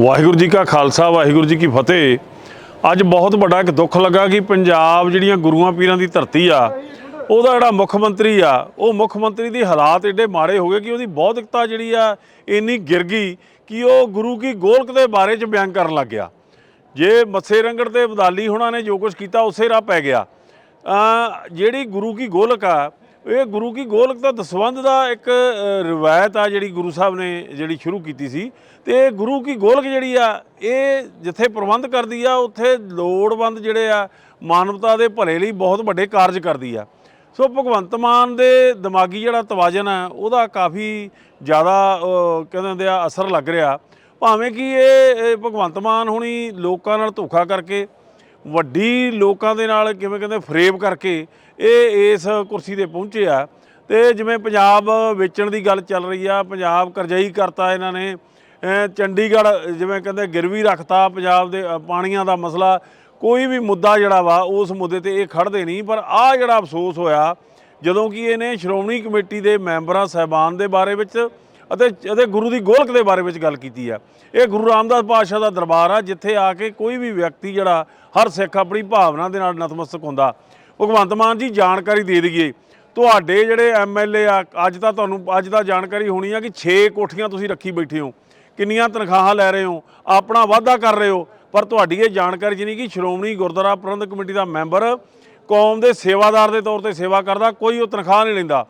ਵਾਹਿਗੁਰੂ ਜੀ ਕਾ ਖਾਲਸਾ, ਵਾਹਿਗੁਰੂ ਜੀ ਕੀ ਫਤਿਹ। ਅੱਜ ਬਹੁਤ ਵੱਡਾ ਇੱਕ ਦੁੱਖ ਲੱਗਾ ਕਿ ਪੰਜਾਬ ਜਿਹੜੀਆਂ ਗੁਰੂਆਂ ਪੀਰਾਂ ਦੀ ਧਰਤੀ ਆ, ਉਹਦਾ ਜਿਹੜਾ ਮੁੱਖ ਮੰਤਰੀ ਆ, ਉਹ ਮੁੱਖ ਮੰਤਰੀ ਦੀ ਹਾਲਾਤ ਏਡੇ ਮਾੜੇ ਹੋ ਗਏ ਕਿ ਉਹਦੀ ਬੌਧਿਕਤਾ ਜਿਹੜੀ ਆ, ਇੰਨੀ ਗਿਰ ਗਈ ਕਿ ਉਹ ਗੁਰੂ ਕੀ ਗੋਲਕ ਦੇ ਬਾਰੇ ਚ ਬਿਆਨ ਕਰਨ ਲੱਗ ਗਿਆ। ਜੇ ਮੱਸੇ ਰੰਗੜ ਤੇ ਬਦਾਲੀ ਹੁਣਾਂ ਨੇ ਜੋ ਕੁਝ ਕੀਤਾ, ਉਸੇ ਰਾਹ ਪੈ ਗਿਆ। ਜਿਹੜੀ ਗੁਰੂ ਕੀ ਗੋਲਕ ਆ ਇਹ ਗੁਰੂ ਕੀ ਗੋਲਕ ਦਾ ਦਸਵੰਧ ਦਾ ਇੱਕ ਰਵਾਇਤ ਆ ਜਿਹੜੀ ਗੁਰੂ ਸਾਹਿਬ ਨੇ ਜਿਹੜੀ ਸ਼ੁਰੂ ਕੀਤੀ ਸੀ। ਤੇ ਇਹ ਗੁਰੂ ਕੀ ਗੋਲਕ ਜਿਹੜੀ ਆ, ਇਹ ਜਿੱਥੇ ਪ੍ਰਬੰਧ ਕਰਦੀ ਆ, ਉੱਥੇ ਲੋੜਵੰਦ ਜਿਹੜੇ ਆ, ਮਾਨਵਤਾ ਦੇ ਭਲੇ ਲਈ ਬਹੁਤ ਵੱਡੇ ਕਾਰਜ ਕਰਦੀ ਆ। ਸੋ ਭਗਵੰਤ ਮਾਨ ਦੇ ਦਿਮਾਗੀ ਜਿਹੜਾ ਤਵਾਜ਼ਨ ਆ, ਉਹਦਾ ਕਾਫੀ ਜ਼ਿਆਦਾ ਕਹਿੰਦੇ ਹੁੰਦੇ ਆ, ਅਸਰ ਲੱਗ ਰਿਹਾ। ਭਾਵੇਂ ਕਿ ਇਹ ਭਗਵੰਤ ਮਾਨ ਹੁਣੀ ਲੋਕਾਂ ਨਾਲ ਧੋਖਾ ਕਰਕੇ ਵੱਡੀ ਲੋਕਾਂ ਦੇ ਨਾਲ ਕਿਵੇਂ ਕਹਿੰਦੇ ਫਰੇਬ ਕਰਕੇ ਇਹ ਇਸ ਕੁਰਸੀ ਤੇ ਪਹੁੰਚੇ ਆ। ਤੇ ਜਿਵੇਂ ਪੰਜਾਬ ਵੇਚਣ ਦੀ ਗੱਲ ਚੱਲ ਰਹੀ ਆ, ਪੰਜਾਬ ਕਰਜ਼ਾਈ ਕਰਤਾ ਇਹਨਾਂ ਨੇ। ਚੰਡੀਗੜ੍ਹ ਜਿਵੇਂ ਕਹਿੰਦੇ ਗਿਰਵੀ ਰੱਖਤਾ ਪੰਜਾਬ ਦੇ ਪਾਣੀਆਂ ਦਾ ਮਸਲਾ। ਕੋਈ ਵੀ ਮੁੱਦਾ ਜਿਹੜਾ ਵਾ, ਉਸ ਮੁੱਦੇ ਤੇ ਇਹ ਖੜਦੇ ਨਹੀਂ, ਪਰ ਆ ਜਿਹੜਾ ਅਫਸੋਸ ਹੋਇਆ, ਜਦੋਂ ਕਿ ਇਹਨੇ ਸ਼੍ਰੋਮਣੀ ਕਮੇਟੀ ਦੇ ਮੈਂਬਰਾਂ, ਸਹਿਬਾਨ ਦੇ ਬਾਰੇ ਵਿੱਚ ਅਤੇ ਅਤੇ ਗੁਰੂ ਦੀ ਗੋਲਕ ਦੇ ਬਾਰੇ ਵਿੱਚ ਗੱਲ ਕੀਤੀ ਆ। ਇਹ ਗੁਰੂ ਰਾਮਦਾਸ ਪਾਤਸ਼ਾਹ ਦਾ ਦਰਬਾਰ ਆ, ਜਿੱਥੇ ਆ ਕੇ ਕੋਈ ਵੀ ਵਿਅਕਤੀ ਜਿਹੜਾ ਹਰ ਸਿੱਖ ਆਪਣੀ ਭਾਵਨਾ ਦੇ ਨਾਲ ਨਤਮਸਤਕ ਹੁੰਦਾ। ਭਗਵੰਤ ਮਾਨ ਜੀ, ਜਾਣਕਾਰੀ ਦੇ ਦਈਏ, ਤੁਹਾਡੇ ਜਿਹੜੇ ਐਮਐਲਏ ਆ, ਅੱਜ ਤਾਂ ਤੁਹਾਨੂੰ, ਅੱਜ ਤਾਂ ਜਾਣਕਾਰੀ ਹੋਣੀ ਆ ਕਿ 6 ਕੋਠੀਆਂ ਤੁਸੀਂ ਰੱਖੀ ਬੈਠੇ ਹੋ। ਕਿੰਨੀਆਂ ਤਨਖਾਹਾਂ ਲੈ ਰਹੇ ਹੋ, ਆਪਣਾ ਵਾਅਦਾ ਕਰ ਰਹੇ ਹੋ, ਪਰ ਤੁਹਾਡੀ ਇਹ ਜਾਣਕਾਰੀ 'ਚ ਕਿ ਸ਼੍ਰੋਮਣੀ ਗੁਰਦੁਆਰਾ ਪ੍ਰਬੰਧਕ ਕਮੇਟੀ ਦਾ ਮੈਂਬਰ ਕੌਮ ਦੇ ਸੇਵਾਦਾਰ ਦੇ ਤੌਰ ਤੇ ਸੇਵਾ ਕਰਦਾ, ਕੋਈ ਉਹ ਤਨਖਾਹ ਨਹੀਂ ਲੈਂਦਾ।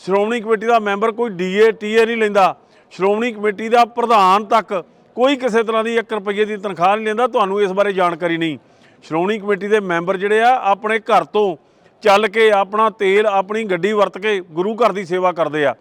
ਸ਼੍ਰੋਮਣੀ ਕਮੇਟੀ ਦਾ ਮੈਂਬਰ ਕੋਈ ਡੀਏ, ਟੀਏ ਨਹੀਂ ਲੈਂਦਾ। ਸ਼੍ਰੋਮਣੀ ਕਮੇਟੀ ਦਾ ਪ੍ਰਧਾਨ ਤੱਕ ਕੋਈ ਕਿਸੇ ਤਰ੍ਹਾਂ ਦੀ 1 ਰੁਪਏ ਦੀ ਤਨਖਾਹ ਨਹੀਂ ਲੈਂਦਾ, ਤੁਹਾਨੂੰ ਇਸ ਬਾਰੇ ਜਾਣਕਾਰੀ ਨਹੀਂ। ਸ਼੍ਰੋਮਣੀ ਕਮੇਟੀ ਦੇ ਮੈਂਬਰ ਜਿਹੜੇ ਆ, ਆਪਣੇ ਘਰ ਤੋਂ ਚੱਲ ਕੇ ਆਪਣਾ ਤੇਲ, ਆਪਣੀ ਗੱਡੀ ਵਰਤ ਕੇ ਗੁਰੂ ਘਰ ਦੀ ਸੇਵਾ ਕਰਦੇ ਆ।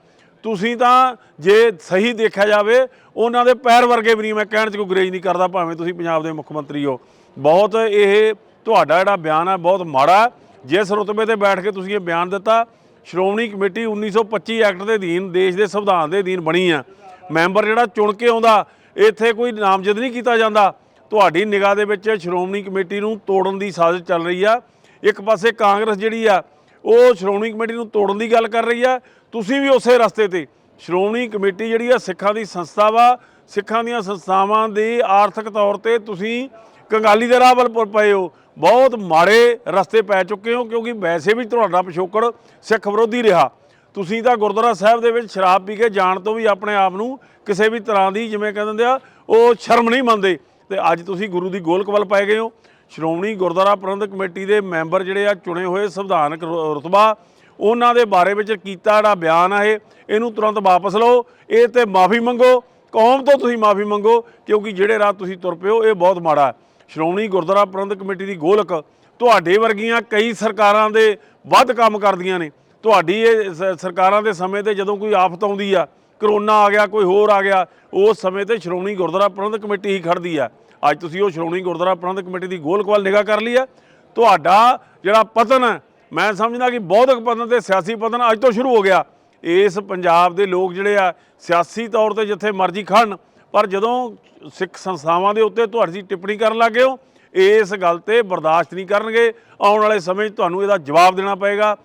ਤੁਸੀਂ ਤਾਂ ਜੇ ਸਹੀ ਦੇਖਿਆ ਜਾਵੇ, ਉਹਨਾਂ ਦੇ ਪੈਰ ਵਰਗੇ ਵੀ ਨਹੀਂ, ਮੈਂ ਕਹਿਣ 'ਚ ਕੋਈ ਗੁਰੇਜ ਨਹੀਂ ਕਰਦਾ, ਭਾਵੇਂ ਤੁਸੀਂ ਪੰਜਾਬ ਦੇ ਮੁੱਖ ਮੰਤਰੀ ਹੋ। ਬਹੁਤ ਇਹ ਤੁਹਾਡਾ ਜਿਹੜਾ ਬਿਆਨ ਹੈ ਬਹੁਤ ਮਾੜਾ। ਜਿਸ ਰੁਤਬੇ ਤੇ ਬੈਠ ਕੇ ਤੁਸੀਂ ਇਹ ਬਿਆਨ ਦਿੱਤਾ ਸ਼੍ਰੋਮਣੀ ਕਮੇਟੀ 1925 ਐਕਟ ਦੇ ਅਧੀਨ ਦੇਸ਼ ਦੇ ਸੰਵਿਧਾਨ ਦੇ ਅਧੀਨ ਬਣੀ ਆ। ਮੈਂਬਰ ਜਿਹੜਾ ਚੁਣ ਕੇ ਆਉਂਦਾ, ਇੱਥੇ ਕੋਈ ਨਾਮਜ਼ਦ ਨਹੀਂ ਕੀਤਾ ਜਾਂਦਾ। ਤੁਹਾਡੀ ਨਿਗਾਹ ਦੇ ਵਿੱਚ ਸ਼੍ਰੋਮਣੀ ਕਮੇਟੀ ਨੂੰ ਤੋੜਨ ਦੀ ਸਾਜ਼ਿਸ਼ ਚੱਲ ਰਹੀ ਆ। ਇੱਕ ਪਾਸੇ ਕਾਂਗਰਸ ਜਿਹੜੀ ਆ, ਉਹ ਸ਼੍ਰੋਮਣੀ ਕਮੇਟੀ ਨੂੰ ਤੋੜਨ ਦੀ ਗੱਲ ਕਰ ਰਹੀ ਆ। ਤੁਸੀਂ ਵੀ ਉਸੇ ਰਸਤੇ ਤੇ। ਸ਼੍ਰੋਮਣੀ ਕਮੇਟੀ ਜਿਹੜੀ ਆ, ਸਿੱਖਾਂ ਦੀ ਸੰਸਥਾ ਵਾ। ਸਿੱਖਾਂ ਦੀਆਂ ਸੰਸਥਾਵਾਂ ਦੀ ਆਰਥਿਕ ਤੌਰ ਤੇ ਤੁਸੀਂ ਕੰਗਾਲੀ ਦੇ ਰਾਹ ਵੱਲ ਪਏ ਹੋ। ਬਹੁਤ ਮਾੜੇ ਰਸਤੇ ਪੈ ਚੁੱਕੇ ਹੋ, ਕਿਉਂਕਿ ਵੈਸੇ ਵੀ ਤੁਹਾਡਾ ਪਿਛੋਕੜ ਸਿੱਖ ਵਿਰੋਧੀ ਰਿਹਾ। ਤੁਸੀਂ ਤਾਂ ਗੁਰਦੁਆਰਾ ਸਾਹਿਬ ਦੇ ਵਿੱਚ ਸ਼ਰਾਬ ਪੀ ਕੇ ਜਾਣ ਤੋਂ ਵੀ ਆਪਣੇ ਆਪ ਨੂੰ ਕਿਸੇ ਵੀ ਤਰ੍ਹਾਂ ਦੀ, ਜਿਵੇਂ ਕਹਿੰਦੇ ਹੁੰਦੇ ਆ, ਉਹ ਸ਼ਰਮ ਨਹੀਂ ਮੰਨਦੇ। ਤੇ ਅੱਜ ਤੁਸੀਂ ਗੁਰੂ ਦੀ ਗੋਲਕ ਵੱਲ ਪੈ ਗਏ ਹੋ। ਸ਼੍ਰੋਮਣੀ ਗੁਰਦੁਆਰਾ ਪ੍ਰਬੰਧਕ ਕਮੇਟੀ ਦੇ ਮੈਂਬਰ ਜਿਹੜੇ ਆ, ਚੁਣੇ ਹੋਏ ਸੰਵਿਧਾਨਕ ਰ- ਰੁਤਬਾ, ਉਹਨਾਂ ਦੇ ਬਾਰੇ ਵਿੱਚ ਕੀਤਾ ਜਿਹੜਾ ਬਿਆਨ ਆ ਇਹ, ਇਹਨੂੰ ਤੁਰੰਤ ਵਾਪਸ ਲਓ। ਇਹ ਤੇ ਮਾਫੀ ਮੰਗੋ। ਕੌਮ ਤੋਂ ਤੁਸੀਂ ਮਾਫੀ ਮੰਗੋ, ਕਿਉਂਕਿ ਜਿਹੜੇ ਰਾਹ ਤੁਸੀਂ ਤੁਰ ਪਿਓ ਇਹ ਬਹੁਤ ਮਾੜਾ ਹੈ। ਸ਼੍ਰੋਮਣੀ ਗੁਰਦੁਆਰਾ ਪ੍ਰਬੰਧਕ ਕਮੇਟੀ ਦੀ ਗੋਲਕ ਤੁਹਾਡੇ ਵਰਗੀਆਂ ਕਈ ਸਰਕਾਰਾਂ ਦੇ ਵੱਧ ਕੰਮ ਕਰਦੀਆਂ ਨੇ। ਤੁਹਾਡੀ ਇਹ ਸਰਕਾਰਾਂ ਦੇ ਸਮੇਂ ਤੇ ਜਦੋਂ ਕੋਈ ਆਫਤ ਆਉਂਦੀ ਆ, ਕਰੋਨਾ ਆ ਗਿਆ, ਕੋਈ ਹੋਰ ਆ ਗਿਆ, ਉਸ ਸਮੇਂ ਤੇ ਸ਼੍ਰੋਮਣੀ ਗੁਰਦੁਆਰਾ ਪ੍ਰਬੰਧਕ ਕਮੇਟੀ ਹੀ ਖੜਦੀ ਆ। ਅੱਜ ਤੁਸੀਂ ਉਹ ਸ਼੍ਰੋਮਣੀ ਗੁਰਦੁਆਰਾ ਪ੍ਰਬੰਧਕ ਕਮੇਟੀ ਦੀ ਗੋਲਕ ਵੱਲ ਨਿਗਾਹ ਕਰ ਲਈ ਆ। ਤੁਹਾਡਾ ਜਿਹੜਾ ਪਤਨ ਹੈ ਮੈਂ ਸਮਝਦਾ ਕਿ ਬੌਧਿਕ ਪਤਨ ਤੇ ਸਿਆਸੀ ਪਤਨ ਅੱਜ ਤੋਂ ਸ਼ੁਰੂ ਹੋ ਗਿਆ। ਇਸ ਪੰਜਾਬ ਦੇ ਲੋਕ ਜਿਹੜੇ ਆ, ਸਿਆਸੀ ਤੌਰ ਤੇ ਜਿੱਥੇ ਮਰਜ਼ੀ ਖੜਨ ਪਰ ਜਦੋਂ ਸਿੱਖ ਸੰਸਥਾਵਾਂ ਦੇ ਉੱਤੇ ਤੁਹਾਡੀ ਟਿੱਪਣੀ ਕਰਨ ਲੱਗ ਗਏ ਹੋ, ਇਸ ਗੱਲ ਤੇ ਬਰਦਾਸ਼ਤ ਨਹੀਂ ਕਰਨਗੇ। ਆਉਣ ਵਾਲੇ ਸਮੇਂ 'ਚ ਤੁਹਾਨੂੰ ਇਹਦਾ ਜਵਾਬ ਦੇਣਾ ਪਏਗਾ।